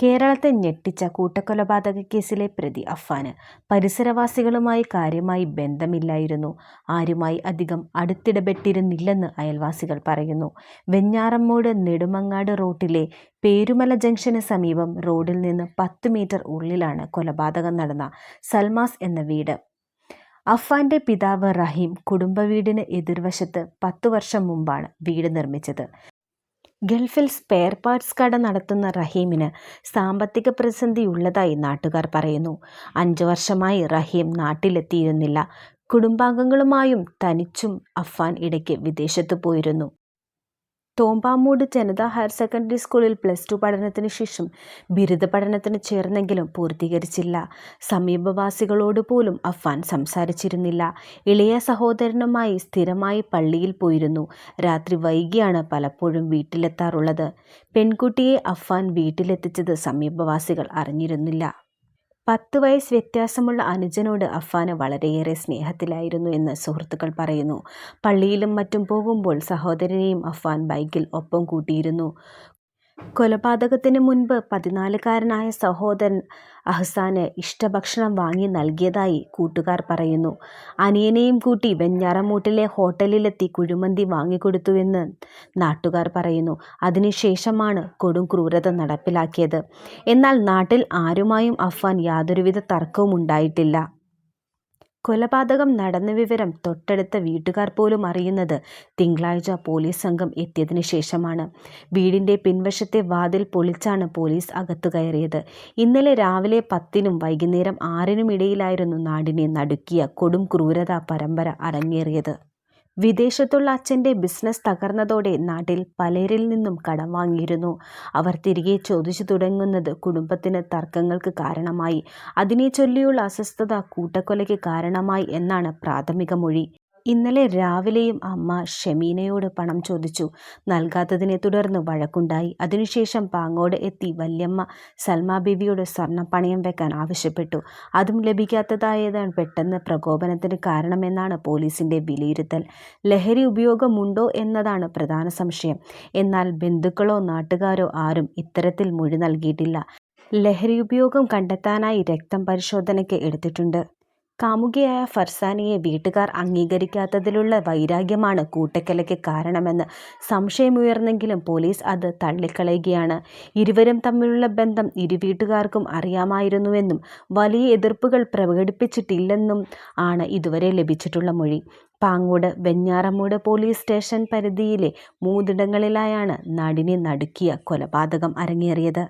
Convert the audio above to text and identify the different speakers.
Speaker 1: കേരളത്തെ ഞെട്ടിച്ച കൂട്ടക്കൊലപാതക കേസിലെ പ്രതി അഫാന് പരിസരവാസികളുമായി കാര്യമായി ബന്ധമില്ലായിരുന്നു. ആരുമായി അധികം അടുത്തിടപെട്ടിരുന്നില്ലെന്ന് അയൽവാസികൾ പറയുന്നു. വെഞ്ഞാറമ്മൂട് നെടുമങ്ങാട് റോട്ടിലെ പേരുമല ജംഗ്ഷന് സമീപം റോഡിൽ നിന്ന് പത്ത് മീറ്റർ ഉള്ളിലാണ് കൊലപാതകം നടന്ന സൽമാസ് എന്ന വീട്. അഫ്വാന്റെ പിതാവ് റഹീം കുടുംബവീടിന് എതിർവശത്ത് പത്തു വർഷം മുമ്പാണ് വീട് നിർമ്മിച്ചത്. ഗൾഫിൽ സ്പെയർ പാർട്സ് കട നടത്തുന്ന റഹീമിന് സാമ്പത്തിക പ്രതിസന്ധി ഉള്ളതായി നാട്ടുകാർ പറയുന്നു. അഞ്ചു വർഷമായി റഹീം നാട്ടിലെത്തിയിരുന്നില്ല. കുടുംബാംഗങ്ങളുമായും തനിച്ചും അഫ്ഫാൻ ഇടയ്ക്ക് വിദേശത്ത് പോയിരുന്നു. തോമ്പാമൂട് ജനത ഹയർ സെക്കൻഡറി സ്കൂളിൽ പ്ലസ് ടു പഠനത്തിന് ശേഷം ബിരുദ പഠനത്തിന് ചേർന്നെങ്കിലും പൂർത്തീകരിച്ചില്ല. സമീപവാസികളോട് പോലും അഫാൻ സംസാരിച്ചിരുന്നില്ല. ഇളയ സഹോദരനുമായി സ്ഥിരമായി പള്ളിയിൽ പോയിരുന്നു. രാത്രി വൈകിയാണ് പലപ്പോഴും വീട്ടിലെത്താറുള്ളത്. പെൺകുട്ടിയെ അഫാൻ വീട്ടിലെത്തിച്ചത് സമീപവാസികൾ അറിഞ്ഞിരുന്നില്ല. പത്ത് വയസ്സ് വ്യത്യാസമുള്ള അനുജനോട് അഫ്ഫാന് വളരെയേറെ സ്നേഹത്തിലായിരുന്നു എന്ന് സുഹൃത്തുക്കൾ പറയുന്നു. പള്ളിയിലും മറ്റും പോകുമ്പോൾ സഹോദരനെയും അഫാൻ ബൈക്കിൽ ഒപ്പം കൂട്ടിയിരുന്നു. കൊലപാതകത്തിന് മുൻപ് പതിനാലുകാരനായ സഹോദരൻ അഹ്സാന് ഇഷ്ടഭക്ഷണം വാങ്ങി നൽകിയതായി കൂട്ടുകാർ പറയുന്നു. അനിയനെയും കൂട്ടി വെഞ്ഞാറമൂട്ടിലെ ഹോട്ടലിലെത്തി കുഴിമന്തി വാങ്ങിക്കൊടുത്തുവെന്ന് നാട്ടുകാർ പറയുന്നു. അതിനുശേഷമാണ് കൊടും ക്രൂരത നടപ്പിലാക്കിയത്. എന്നാൽ നാട്ടിൽ ആരുമായും അഫ്വാൻ യാതൊരുവിധ തർക്കവുമുണ്ടായിട്ടില്ല. കൊലപാതകം നടന്ന വിവരം തൊട്ടടുത്ത വീട്ടുകാർ പോലും അറിയുന്നത് തിങ്കളാഴ്ച പോലീസ് സംഘം എത്തിയതിന് ശേഷമാണ്. വീടിന്റെ പിൻവശത്തെ വാതിൽ പൊളിച്ചാണ് പോലീസ് അകത്തു കയറിയത്. ഇന്നലെ രാവിലെ പത്തിനും വൈകുന്നേരം ആറിനും ഇടയിലായിരുന്നു നാടിനെ നടുക്കിയ കൊടും ക്രൂരതാ പരമ്പര അരങ്ങേറിയത്. വിദേശത്തുള്ള അച്ഛന്റെ ബിസിനസ് തകർന്നതോടെ നാട്ടിൽ പലരിൽ നിന്നും കടം വാങ്ങിയിരുന്നു. അവർ തിരികെ ചോദിച്ചു തുടങ്ങുന്നത് കുടുംബത്തിന് തർക്കങ്ങൾക്ക് കാരണമായി. അതിനെ ചൊല്ലിയുള്ള അസ്വസ്ഥത കൂട്ടക്കൊലയ്ക്ക് കാരണമായി എന്നാണ് പ്രാഥമിക മൊഴി. ഇന്നലെ രാവിലെയും അമ്മ ഷമീനയോട് പണം ചോദിച്ചു. നൽകാത്തതിനെ തുടർന്ന് വഴക്കുണ്ടായി. അതിനുശേഷം പാങ്ങോട് എത്തി വല്യമ്മ സൽമാ ബീവിയോട് സ്വർണം പണയം വെക്കാൻ ആവശ്യപ്പെട്ടു. അതും ലഭിക്കാത്തതായതാണ് പെട്ടെന്ന് പ്രകോപനത്തിന് കാരണമെന്നാണ് പോലീസിന്റെ വിലയിരുത്തൽ. ലഹരി ഉപയോഗമുണ്ടോ എന്നതാണ് പ്രധാന സംശയം. എന്നാൽ ബന്ധുക്കളോ നാട്ടുകാരോ ആരും ഇത്തരത്തിൽ മൊഴി നൽകിയിട്ടില്ല. ലഹരി ഉപയോഗം കണ്ടെത്താനായി രക്തം പരിശോധനയ്ക്ക് എടുത്തിട്ടുണ്ട്. കാമുകിയായ ഫർസാനയെ വീട്ടുകാർ അംഗീകരിക്കാത്തതിലുള്ള വൈരാഗ്യമാണ് കൂട്ടക്കൊലയ്ക്ക് കാരണമെന്ന് സംശയമുയർന്നെങ്കിലും പോലീസ് അത് തള്ളിക്കളയുകയാണ്. ഇരുവരും തമ്മിലുള്ള ബന്ധം ഇരുവീട്ടുകാർക്കും അറിയാമായിരുന്നുവെന്നും വലിയ എതിർപ്പുകൾ പ്രകടിപ്പിച്ചിട്ടില്ലെന്നും ആണ് ഇതുവരെ ലഭിച്ചിട്ടുള്ള മൊഴി. പാങ്ങോട് വെഞ്ഞാറമൂട് പോലീസ് സ്റ്റേഷൻ പരിധിയിലെ മൂന്നിടങ്ങളിലായാണ് നാടിനെ നടുക്കിയ കൊലപാതകം അരങ്ങേറിയത്.